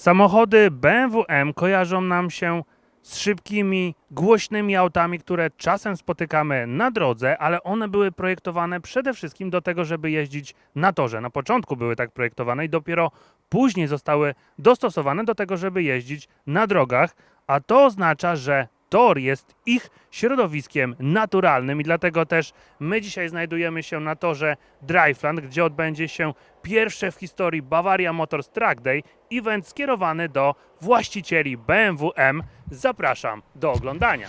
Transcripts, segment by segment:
Samochody BMW M kojarzą nam się z szybkimi, głośnymi autami, które czasem spotykamy na drodze, ale one były projektowane przede wszystkim do tego, żeby jeździć na torze. Na początku były tak projektowane i dopiero później zostały dostosowane do tego, żeby jeździć na drogach, a to oznacza, że tor jest ich środowiskiem naturalnym i dlatego też my dzisiaj znajdujemy się na torze Driveland, gdzie odbędzie się pierwsze w historii Bavaria Motors Track Day, event skierowany do właścicieli BMW M. Zapraszam do oglądania.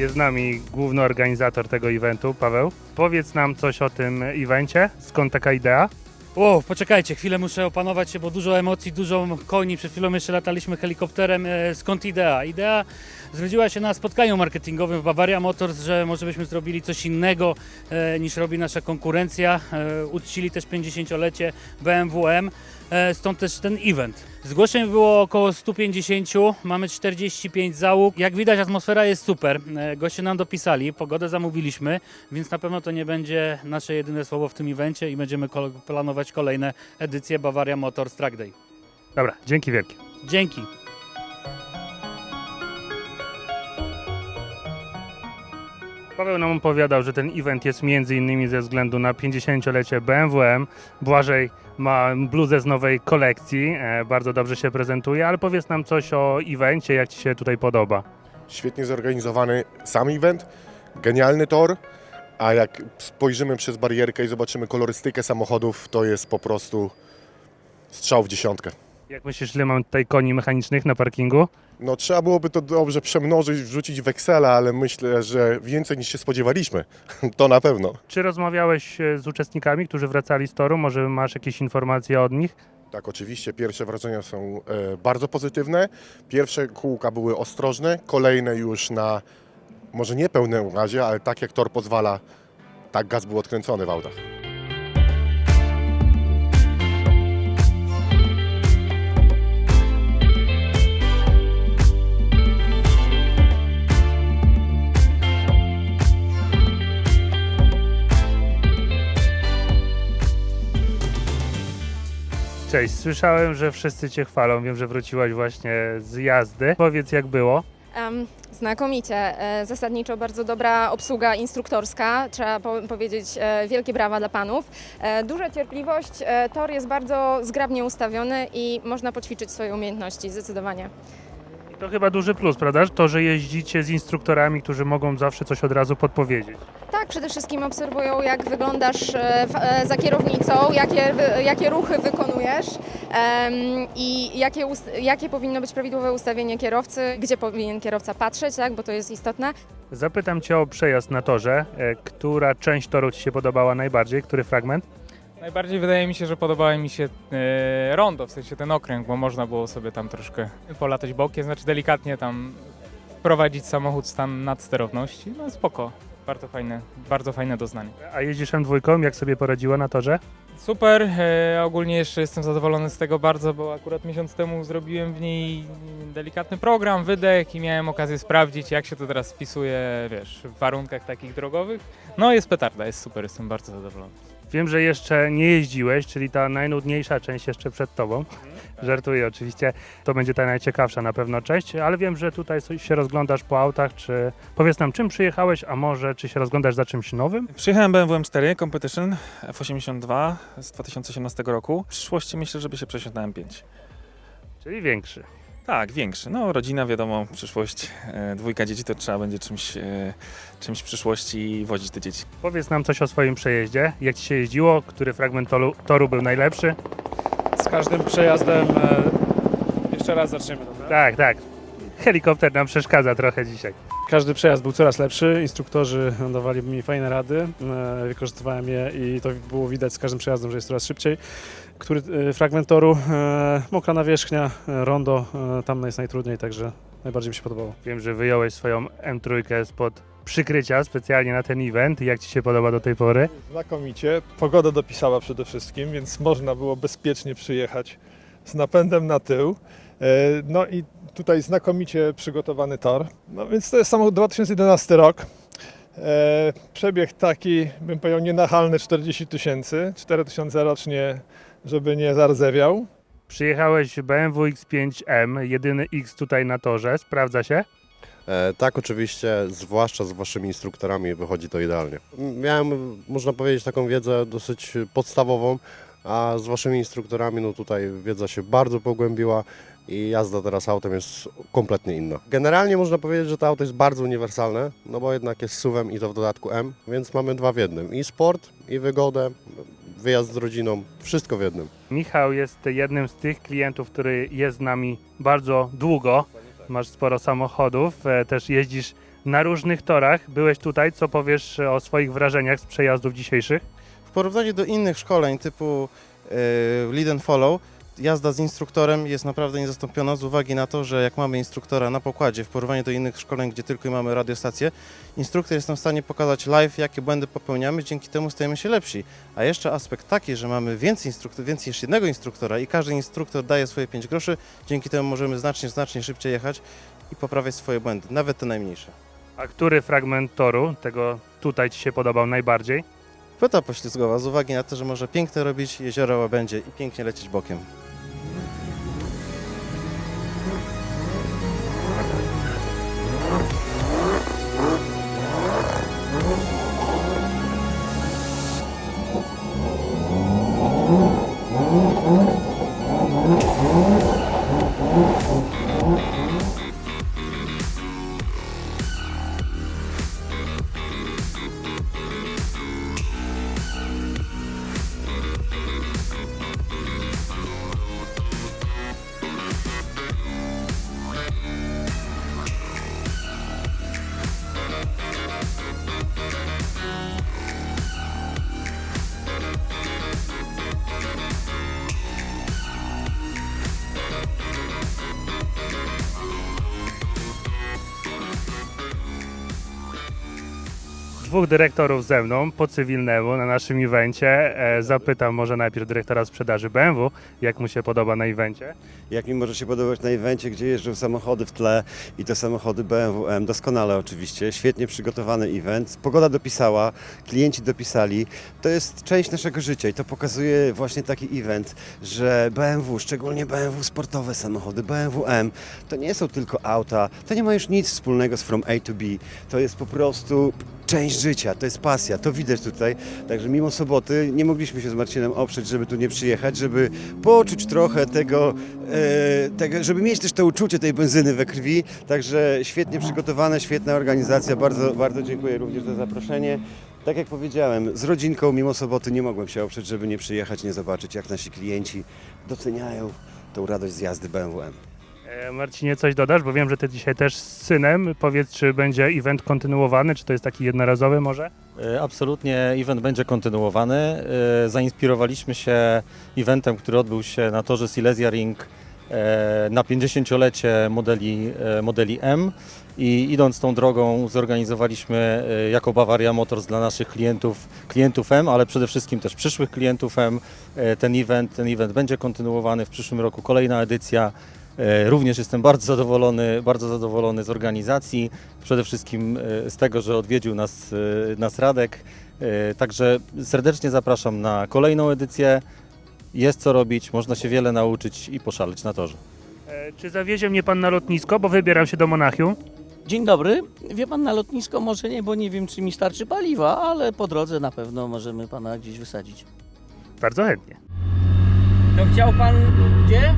Jest z nami główny organizator tego eventu, Paweł. Powiedz nam coś o tym evencie, skąd taka idea? O, poczekajcie, chwilę muszę opanować się, bo dużo emocji, dużo koni. Przed chwilą jeszcze lataliśmy helikopterem. E, Skąd idea? Idea zrodziła się na spotkaniu marketingowym w Bavaria Motors, że może byśmy zrobili coś innego e, niż robi nasza konkurencja. E, uczcili też 50-lecie BMW M, stąd też ten event. Zgłoszeń było około 150, mamy 45 załóg. Jak widać atmosfera jest super. E, Goście nam dopisali, pogodę zamówiliśmy, więc na pewno to nie będzie nasze jedyne słowo w tym evencie i będziemy planować kolejne edycje Bavaria Motors Track Day. Dobra, dzięki wielkie. Dzięki. Paweł nam opowiadał, że ten event jest między innymi ze względu na 50-lecie BMW. Błażej ma bluzę z nowej kolekcji, e, bardzo dobrze się prezentuje, ale powiedz nam coś o evencie, jak Ci się tutaj podoba. Świetnie zorganizowany sam event, genialny tor, a jak spojrzymy przez barierkę i zobaczymy kolorystykę samochodów, to jest po prostu strzał w dziesiątkę. Jak myślisz, ile mam tutaj koni mechanicznych na parkingu? No trzeba byłoby to dobrze przemnożyć, wrzucić w Excela, ale myślę, że więcej niż się spodziewaliśmy. To na pewno. Czy rozmawiałeś e, z uczestnikami, którzy wracali z toru? Może masz jakieś informacje od nich? Tak, oczywiście pierwsze wrażenia są e, bardzo pozytywne. Pierwsze kółka były ostrożne, kolejne już na może nie pełnym gazie, ale tak jak tor pozwala, tak gaz był odkręcony w autach. Cześć, słyszałem, że wszyscy Cię chwalą. Wiem, że wróciłaś właśnie z jazdy. Powiedz, jak było? Znakomicie. E, Zasadniczo bardzo dobra obsługa instruktorska. Trzeba po powiedzieć e, wielkie brawa dla panów. E, Duża cierpliwość. Tor jest bardzo zgrabnie ustawiony i można poćwiczyć swoje umiejętności, zdecydowanie. To chyba duży plus, prawda? To, że jeździcie z instruktorami, którzy mogą zawsze coś od razu podpowiedzieć. Tak, przede wszystkim obserwują, jak wyglądasz e, e, za kierownicą, jakie, jakie ruchy wykonujesz i jakie, jakie powinno być prawidłowe ustawienie kierowcy, gdzie powinien kierowca patrzeć, tak, bo to jest istotne. Zapytam Cię o przejazd na torze. E, Która część toru Ci się podobała najbardziej? Który fragment? Najbardziej wydaje mi się, że podobało mi się e, rondo, w sensie ten okręg, bo można było sobie tam troszkę polatać bokiem, znaczy delikatnie tam prowadzić samochód w stan nadsterowności. No spoko, bardzo fajne, bardzo fajne doznanie. A jeździsz M2, jak sobie poradziła na torze? Super, e, ogólnie jeszcze jestem zadowolony z tego bardzo, bo akurat miesiąc temu zrobiłem w niej delikatny program, wydech i miałem okazję sprawdzić, jak się to teraz wpisuje, wiesz, w warunkach takich drogowych. No jest petarda, jest super, jestem bardzo zadowolony. Wiem, że jeszcze nie jeździłeś, czyli ta najnudniejsza część jeszcze przed Tobą. Żartuję oczywiście, to będzie ta najciekawsza na pewno część, ale wiem, że tutaj coś się rozglądasz po autach, czy powiedz nam czym przyjechałeś, a może czy się rozglądasz za czymś nowym? Przyjechałem BMW M4 Competition F82 z 2018 roku. W przyszłości myślę, żeby się przesiąść na M5. Czyli większy. Tak, większy. No, rodzina, wiadomo, przyszłość. E, dwójka dzieci to trzeba będzie czymś, e, czymś w przyszłości wozić te dzieci. Powiedz nam coś o swoim przejeździe, jak Ci się jeździło, który fragment toru, toru był najlepszy? z każdym przejazdem. e, Jeszcze raz zaczniemy, dobra? Tak, tak. Helikopter nam przeszkadza trochę dzisiaj. Każdy przejazd był coraz lepszy, instruktorzy dawali mi fajne rady, e, wykorzystywałem je i to było widać z każdym przejazdem, że jest coraz szybciej. Który e, fragment toru, e, mokra nawierzchnia, rondo, tam jest najtrudniej, także najbardziej mi się podobało. Wiem, że wyjąłeś swoją M3 spod przykrycia specjalnie na ten event. Jak Ci się podoba do tej pory? Znakomicie. Pogoda dopisała przede wszystkim, więc można było bezpiecznie przyjechać z napędem na tył. No i tutaj znakomicie przygotowany tor. No więc to jest samochód 2011 rok. E, Przebieg taki, bym powiedział, nienachalny 40 tysięcy, 4 tysiące rocznie, żeby nie zardzewiał. Przyjechałeś BMW X5M, jedyny X tutaj na torze, sprawdza się? E, tak, oczywiście, zwłaszcza z waszymi instruktorami wychodzi to idealnie. Miałem, można powiedzieć, taką wiedzę dosyć podstawową, a z waszymi instruktorami, no tutaj wiedza się bardzo pogłębiła i jazda teraz autem jest kompletnie inna. Generalnie można powiedzieć, że to auto jest bardzo uniwersalne, no bo jednak jest SUV-em i to w dodatku M, więc mamy dwa w jednym. I sport, i wygodę, wyjazd z rodziną, wszystko w jednym. Michał jest jednym z tych klientów, który jest z nami bardzo długo. Masz sporo samochodów, e, też jeździsz na różnych torach. Byłeś tutaj, co powiesz o swoich wrażeniach z przejazdów dzisiejszych? W porównaniu do innych szkoleń typu e, lead and follow, jazda z instruktorem jest naprawdę niezastąpiona z uwagi na to, że jak mamy instruktora na pokładzie w porównaniu do innych szkoleń, gdzie tylko mamy radiostację, instruktor jest nam w stanie pokazać live, jakie błędy popełniamy, dzięki temu stajemy się lepsi. A jeszcze aspekt taki, że mamy więcej instruktorów, więcej niż jednego instruktora i każdy instruktor daje swoje 5 groszy, dzięki temu możemy znacznie, znacznie szybciej jechać i poprawiać swoje błędy, nawet te najmniejsze. A który fragment toru, tego tutaj Ci się podobał najbardziej? Płyta poślizgowa z uwagi na to, że może pięknie robić jeziora łabędzie i pięknie lecieć bokiem. Dwóch dyrektorów ze mną po cywilnemu na naszym evencie. E, zapytam może najpierw dyrektora sprzedaży BMW, jak mu się podoba na evencie. jak mi może się podobać na evencie, gdzie jeżdżą samochody w tle i to samochody BMW M, doskonale oczywiście, świetnie przygotowany event, pogoda dopisała, klienci dopisali, to jest część naszego życia i to pokazuje właśnie taki event, że BMW, szczególnie BMW sportowe samochody, BMW M, to nie są tylko auta, to nie ma już nic wspólnego z From A to B, to jest po prostu część życia, to jest pasja, to widać tutaj. Także mimo soboty nie mogliśmy się z Marcinem oprzeć, żeby tu nie przyjechać, żeby poczuć trochę tego, e, tego, żeby mieć też to uczucie tej benzyny we krwi. Także świetnie przygotowane, świetna organizacja. Bardzo, bardzo dziękuję również za zaproszenie. Tak jak powiedziałem, z rodzinką mimo soboty nie mogłem się oprzeć, żeby nie przyjechać, nie zobaczyć, jak nasi klienci doceniają tą radość z jazdy BMW. E, Marcinie, coś dodasz? Bo wiem, że ty dzisiaj też z synem. Powiedz, czy będzie event kontynuowany, czy to jest taki jednorazowy może? E, Absolutnie event będzie kontynuowany. E, Zainspirowaliśmy się eventem, który odbył się na torze Silesia Ring na 50-lecie modeli, modeli M i idąc tą drogą zorganizowaliśmy jako Bavaria Motors dla naszych klientów, klientów M, ale przede wszystkim też przyszłych klientów M ten event. Ten event będzie kontynuowany w przyszłym roku, kolejna edycja. E, Również jestem bardzo zadowolony, bardzo zadowolony z organizacji, przede wszystkim e, z tego, że odwiedził nas, e, nas Radek. Także serdecznie zapraszam na kolejną edycję. Jest co robić, można się wiele nauczyć i poszaleć na torze. Czy zawiezie mnie pan na lotnisko, bo wybieram się do Monachium? Dzień dobry. Wie pan, na lotnisko może nie, bo nie wiem, czy mi starczy paliwa, ale po drodze na pewno możemy pana gdzieś wysadzić. Bardzo chętnie. To chciał pan gdzie?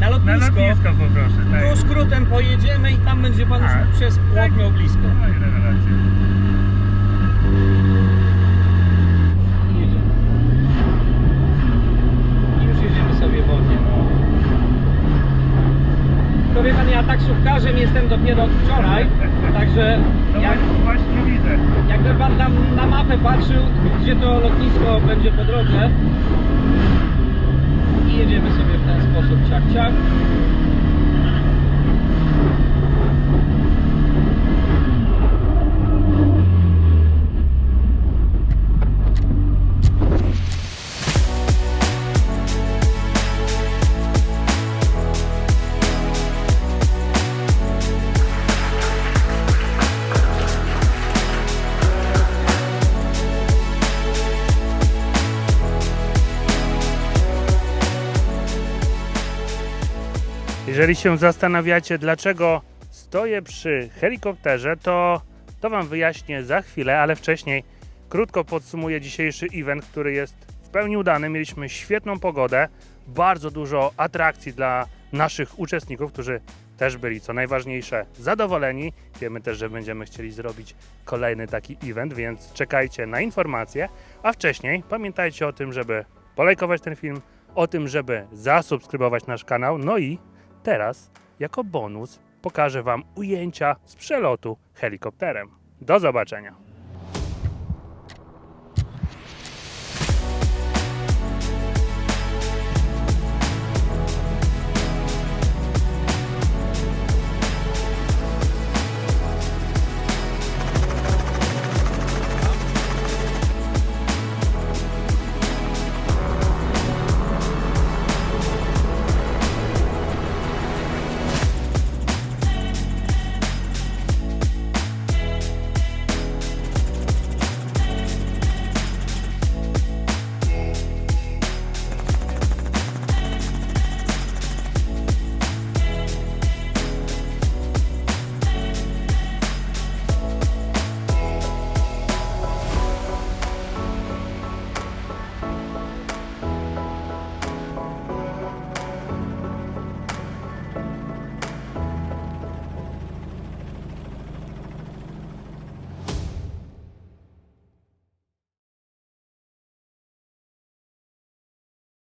Na lotnisko. poproszę. Tu skrótem pojedziemy i tam będzie pan Tak. już przez płot miał blisko. I już jedziemy sobie wolnie. To wie pan, ja taksówkarzem jestem dopiero od wczoraj, także jak, właśnie widzę. jakby pan tam na mapę patrzył, gdzie to lotnisko będzie po drodze i jedziemy sobie sposób ciach ciach. Jeżeli się zastanawiacie, dlaczego stoję przy helikopterze, to to Wam wyjaśnię za chwilę, ale wcześniej krótko podsumuję dzisiejszy event, który jest w pełni udany. Mieliśmy świetną pogodę, bardzo dużo atrakcji dla naszych uczestników, którzy też byli, co najważniejsze, zadowoleni. Wiemy też, że będziemy chcieli zrobić kolejny taki event, więc czekajcie na informacje. A wcześniej pamiętajcie o tym, żeby polajkować ten film, o tym, żeby zasubskrybować nasz kanał, no i Teraz, jako bonus, pokażę Wam ujęcia z przelotu helikopterem. Do zobaczenia!